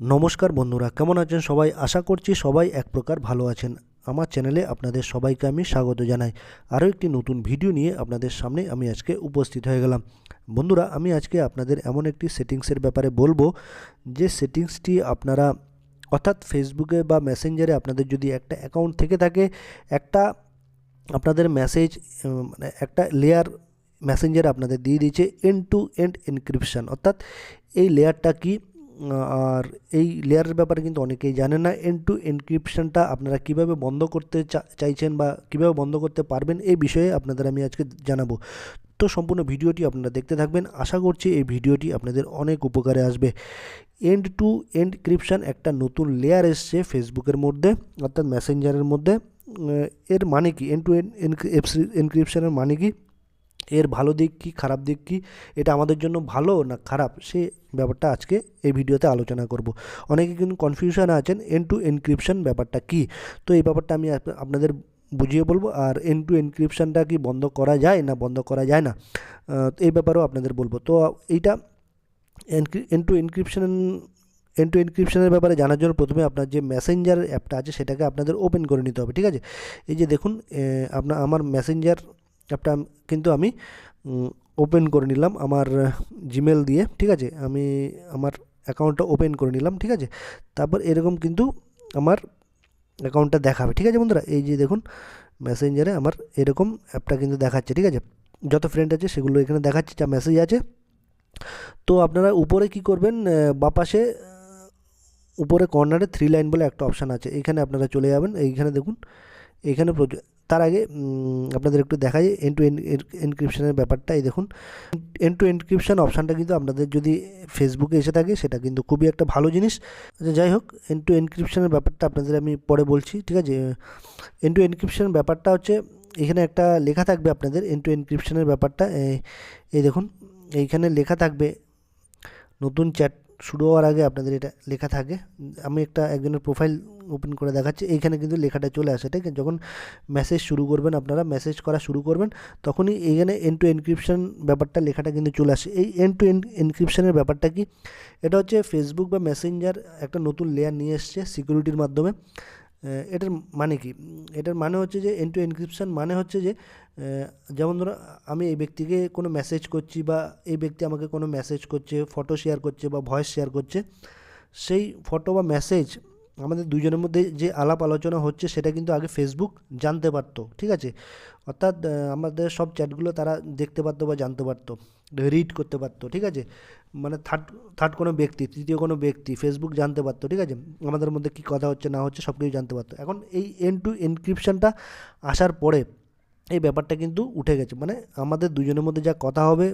নমস্কার বন্ধুরা, কেমন আছেন সবাই? আশা করছি সবাই এক প্রকার ভালো আছেন। আমার চ্যানেলে আপনাদের সবাইকে আমি স্বাগত জানাই। আরও একটি নতুন ভিডিও নিয়ে আপনাদের সামনে আমি আজকে উপস্থিত হয়ে গেলাম। বন্ধুরা, আমি আজকে আপনাদের এমন একটি সেটিংসের ব্যাপারে বলব, যে সেটিংসটি আপনারা, অর্থাৎ ফেসবুকে বা মেসেঞ্জারে আপনাদের যদি একটা অ্যাকাউন্ট থেকে থাকে, একটা আপনাদের মেসেজ মানে একটা লেয়ার মেসেঞ্জার আপনাদের দিয়ে দিয়েছে এন্ড টু এন্ড এনক্রিপশান অর্থাৎ এই লেয়ারটা কি? আর এই লেয়ারের ব্যাপারে কিন্তু অনেকেই জানেন না। এন্ড টু এনক্রিপশনটা আপনারা কীভাবে বন্ধ করতে চাইছেন বা কীভাবে বন্ধ করতে পারবেন, এই বিষয়ে আপনাদের আমি আজকে জানাব। তো সম্পূর্ণ ভিডিওটি আপনারা দেখতে থাকবেন। আশা করছি এই ভিডিওটি আপনাদের অনেক উপকারে আসবে। এন্ড টু এন্ড ক্রিপশন একটা নতুন লেয়ার এসছে ফেসবুকের মধ্যে, অর্থাৎ মেসেঞ্জারের মধ্যে। এর মানে কি? এন্ড টু এন্ড এনক্রিপশনের মানে কি? এর ভালো দিক কী, খারাপ দিক কী, এটা আমাদের জন্য ভালো না খারাপ, সে ব্যাপারটা আজকে এই ভিডিওতে আলোচনা করব। অনেকে কিন্তু কনফিউশন আছেন এন টু এনক্রিপশন ব্যাপারটা কি? তো এই ব্যাপারটা আমি আপনাদের বুঝিয়ে বলব, আর এন টু এনক্রিপশনটা কি বন্ধ করা যায় না বন্ধ করা যায় না? এই ব্যাপারেও আপনাদের বলব। তো এইটা end to encryption end to এনক্রিপশনের ব্যাপারে জানার জন্য প্রথমে আপনার যে মেসেঞ্জার অ্যাপটা আছে, সেটাকে আপনাদের ওপেন করে নিতে হবে, ঠিক আছে? এই যে দেখুন আপনার, আমার মেসেঞ্জার অ্যাপটা কিন্তু আমি ওপেন করে নিলাম আমার জিমেল দিয়ে ঠিক আছে? আমি আমার অ্যাকাউন্টটা ওপেন করে নিলাম ঠিক আছে? তারপর এরকম কিন্তু আমার অ্যাকাউন্টটা দেখাবে ঠিক আছে বন্ধুরা? এই যে দেখুন মেসেঞ্জারে আমার এরকম অ্যাপটা কিন্তু দেখাচ্ছে ঠিক আছে? যত ফ্রেন্ড আছে সেগুলো এখানে দেখাচ্ছে যা মেসেজ আছে। তো আপনারা উপরে কি করবেন আহ, বাঁ পাশে উপরে কর্নারে থ্রি লাইন বলে একটা অপশান আছে। এখানে আপনারা চলে যাবেন এইখানে দেখুন এখানে তার আগে আপনাদের একটু দেখাই এন টু এনক্রিপশনের ব্যাপারটা। এই দেখুন এন টু এনক্রিপশন অপশানটা কিন্তু আপনাদের যদি ফেসবুকে এসে থাকে, সেটা কিন্তু খুবই একটা ভালো জিনিস। আচ্ছা যাই হোক এন টু এনক্রিপশনের ব্যাপারটা আপনাদের আমি পরে বলছি, ঠিক আছে? এন টু এনক্রিপশনের ব্যাপারটা হচ্ছে, এখানে একটা লেখা থাকবে আপনাদের এন টু এনক্রিপশনের ব্যাপারটা। এই দেখুন, এইখানে লেখা থাকবে, নতুন চ্যাট শুরু হওয়ার আগে আপনাদের এটা লেখা থাকে। আমি একটা একজনের প্রোফাইল ওপেন করে দেখাচ্ছি, এইখানে কিন্তু লেখাটা চলে আসে, ঠিক আছে? যখন মেসেজ শুরু করবেন আপনারা মেসেজ করা শুরু করবেন, তখনই এইখানে এন টু এনক্রিপশন ব্যাপারটা লেখাটা কিন্তু চলে আসে। এই এন টু এনক্রিপশনের ব্যাপারটা কি? এটা হচ্ছে ফেসবুক বা মেসেঞ্জার একটা নতুন লেয়ার নিয়ে এসছে সিকিউরিটির মাধ্যমে। এটার মানে কি? এটার মানে হচ্ছে যে এন টু এনক্রিপশন মানে হচ্ছে যে যেমন ধরো, আমি এই ব্যক্তিকে কোনো মেসেজ করছি বা এই ব্যক্তি আমাকে কোনো মেসেজ করছে ফটো শেয়ার করছে বা ভয়েস শেয়ার করছে, সেই ফটো বা মেসেজ আমাদের দুজনের মধ্যে যে আলাপ আলোচনা হচ্ছে সেটা কিন্তু আগে ফেসবুক জানতে পারতো, ঠিক আছে? অর্থাৎ আমাদের সব চ্যাটগুলো তারা দেখতে পারতো বা জানতে পারতো রিড করতে পারতো, ঠিক আছে? মানে থার্ড থার্ড কোনো ব্যক্তি, তৃতীয় কোনো ব্যক্তি ফেসবুক জানতে পারতো, ঠিক আছে? আমাদের মধ্যে কী কথা হচ্ছে, না হচ্ছে সব কিছু জানতে পারতো। এখন এই এন টু এনক্রিপশনটা আসার পরে এই ব্যাপারটা কিন্তু উঠে গেছে। মানে আমাদের দুজনের মধ্যে যা কথা হবে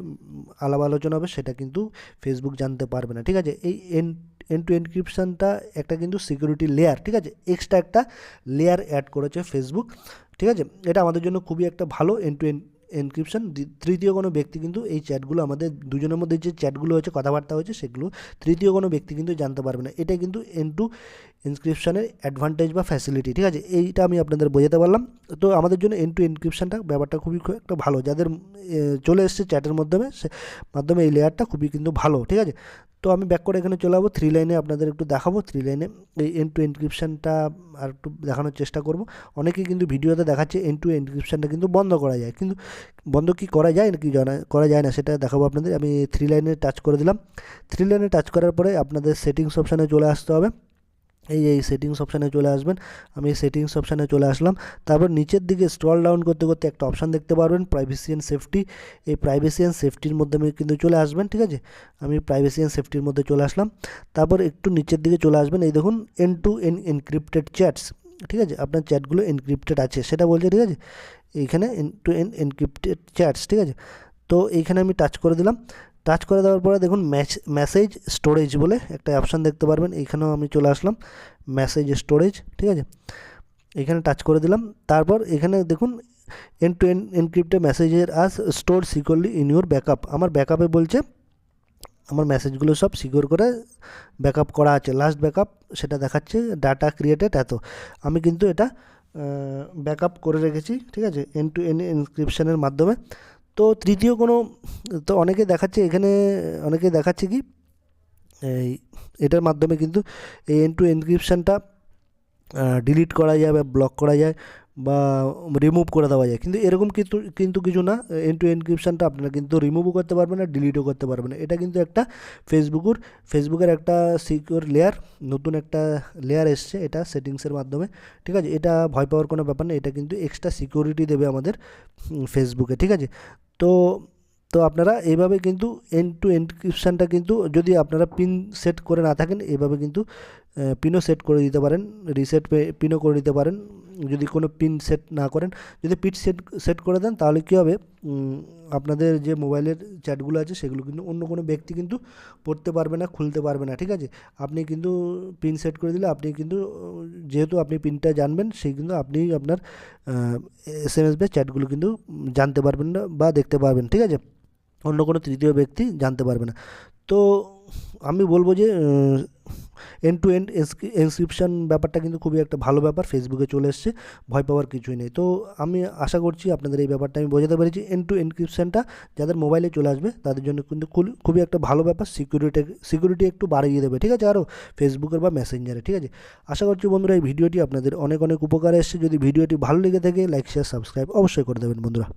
আলাপ আলোচনা হবে, সেটা কিন্তু ফেসবুক জানতে পারবে না, ঠিক আছে? এই এন এন টু এনক্রিপশানটা একটা কিন্তু সিকিউরিটি লেয়ার ঠিক আছে? এক্সট্রা একটা লেয়ার অ্যাড করেছে ফেসবুক ঠিক আছে? এটা আমাদের জন্য খুবই একটা ভালো এন টু এন এনক্রিপশন তৃতীয় কোনো ব্যক্তি কিন্তু এই চ্যাটগুলো আমাদের দুজনের মধ্যে যে চ্যাটগুলো হয়েছে, কথাবার্তা হয়েছে, সেগুলো তৃতীয় কোনো ব্যক্তি কিন্তু জানতে পারবে না। এটা কিন্তু এন টু ইনক্রিপশনের অ্যাডভান্টেজ বা ফ্যাসিলিটি ঠিক আছে? এইটা আমি আপনাদের বোঝাতে পারলাম। তো আমাদের জন্য এন টু এনক্রিপশনটা ব্যাপারটা খুবই খুব একটা ভালো। যাদের চলে এসছে চ্যাটের মাধ্যমে, সে, মাধ্যমে এই লেয়ারটা খুবই কিন্তু ভালো, ঠিক আছে? তো আমি ব্যাক করে এখানে চলে যাব। থ্রি লাইনে আপনাদের একটু দেখাবো। থ্রি লাইনে এই এন টু এনক্রিপশানটা আর একটু দেখানোর চেষ্টা করব। অনেকেই কিন্তু ভিডিওতে দেখাচ্ছে এন টু এনক্রিপশানটা কিন্তু বন্ধ করা যায়। কিন্তু বন্ধ কি করা যায় নাকি জানা করা যায় না সেটা দেখাবো আপনাদের। আমি থ্রি লাইনে টাচ করে দিলাম। থ্রি লাইনে টাচ করার পরে আপনাদের সেটিংস অপশানে চলে আসতে হবে। এই এই সেটিংস অপশানে চলে আসবেন। আমি সেটিংস অপশানে চলে আসলাম। তারপর নিচের দিকে স্ক্রল ডাউন করতে করতে একটা অপশান দেখতে পারবেন প্রাইভেসি অ্যান্ড সেফটি এই প্রাইভেসি অ্যান্ড সেফটির মধ্যে আমি কিন্তু চলে আসবেন, ঠিক আছে? আমি প্রাইভেসি অ্যান্ড সেফটির মধ্যে চলে আসলাম। তারপর একটু নিচের দিকে চলে আসবেন, এই দেখুন end to end encrypted chats ঠিক আছে? আপনার চ্যাটগুলো এনক্রিপ্টেড আছে, সেটা বলছে, ঠিক আছে? এইখানে end to end encrypted chats ঠিক আছে? তো এইখানে আমি টাচ করে দিলাম। টাচ করে দেওয়ার পরে দেখুন মেসেজ স্টোরেজ বলে একটা অপশান দেখতে পারবেন। এইখানেও আমি চলে আসলাম মেসেজ স্টোরেজ ঠিক আছে? এখানে টাচ করে দিলাম। তারপর এখানে দেখুন এন টু এন এনক্রিপ্টে মেসেজের us store securely in your backup আমার ব্যাকআপে বলছে, আমার মেসেজগুলো সব সিকিউর করে ব্যাকআপ করা আছে। লাস্ট ব্যাকআপ সেটা দেখাচ্ছে ডাটা ক্রিয়েটেড এত। আমি কিন্তু এটা ব্যাকআপ করে রেখেছি, ঠিক আছে? এন টু এন এনক্রিপশনের মাধ্যমে। তো তৃতীয় কোনো, তো অনেকে দেখাচ্ছে এখানে, অনেকে দেখাচ্ছে কি, এই এটার মাধ্যমে কিন্তু এই এন টু এনক্রিপশানটা ডিলিট করা যায় বা ব্লক করা যায় বা রিমুভ করে দেওয়া যায়। কিন্তু এরকম কিন্তু কিন্তু কিছু না এন টু এনক্রিপশানটা আপনারা কিন্তু রিমুভও করতে পারবেন না ডিলিটও করতে পারবেন না। এটা কিন্তু একটা ফেসবুকের ফেসবুকের একটা সিকিউর লেয়ার নতুন একটা লেয়ার এসছে এটা সেটিংসের মাধ্যমে। ঠিক আছে? এটা ভয় পাওয়ার কোনো ব্যাপার নেই এটা কিন্তু এক্সট্রা সিকিউরিটি দেবে আমাদের ফেসবুকে ঠিক আছে? তো তো আপনারা এইভাবে কিন্তু এন্ড টু এনক্রিপশানটা কিন্তু যদি আপনারা পিন সেট করে না থাকেন, এভাবে কিন্তু পিনও সেট করে দিতে পারেন রিসেট পিনও করে দিতে পারেন। যদি কোনো পিন সেট না করেন, যদি পিন সেট সেট করে দেন, তাহলে কী হবে? আপনাদের যে মোবাইলের চ্যাটগুলো আছে, সেগুলো কিন্তু অন্য কোনো ব্যক্তি কিন্তু পড়তে পারবে না, খুলতে পারবে না, ঠিক আছে? আপনি কিন্তু পিন সেট করে দিলে আপনি কিন্তু, যেহেতু আপনি পিনটা জানবেন, সেই কিন্তু আপনি আপনার এস এম এস বা চ্যাটগুলো কিন্তু জানতে পারবেন না বা দেখতে পারবেন, ঠিক আছে? অন্য কোনো তৃতীয় ব্যক্তি জানতে পারবে না। তো আমি বলব যে এন্ড টু এন্ড এনস্ক্রিপশন ব্যাপারটা কিন্তু খুবই একটা ভালো ব্যাপার ফেসবুকে চলে এসছে, ভয় পাওয়ার কিছুই নেই। তো আমি আশা করছি আপনাদের এই ব্যাপারটা আমি বোঝাতে পেরেছি এন্ড টু এনক্রিপশনটা যাদের মোবাইলে চলে আসবে তাদের জন্য কিন্তু খুবই একটা ভালো ব্যাপার সিকিউরিটি সিকিউরিটি একটু বাড়িয়ে দেবে, ঠিক আছে? আরও ফেসবুকের বা মেসেঞ্জারে ঠিক আছে? আশা করছি বন্ধুরা এই ভিডিওটি আপনাদের অনেক অনেক উপকার এসছে। যদি ভিডিওটি ভালো লেগে থাকে লাইক শেয়ার সাবস্ক্রাইব অবশ্যই করে দেবেন বন্ধুরা।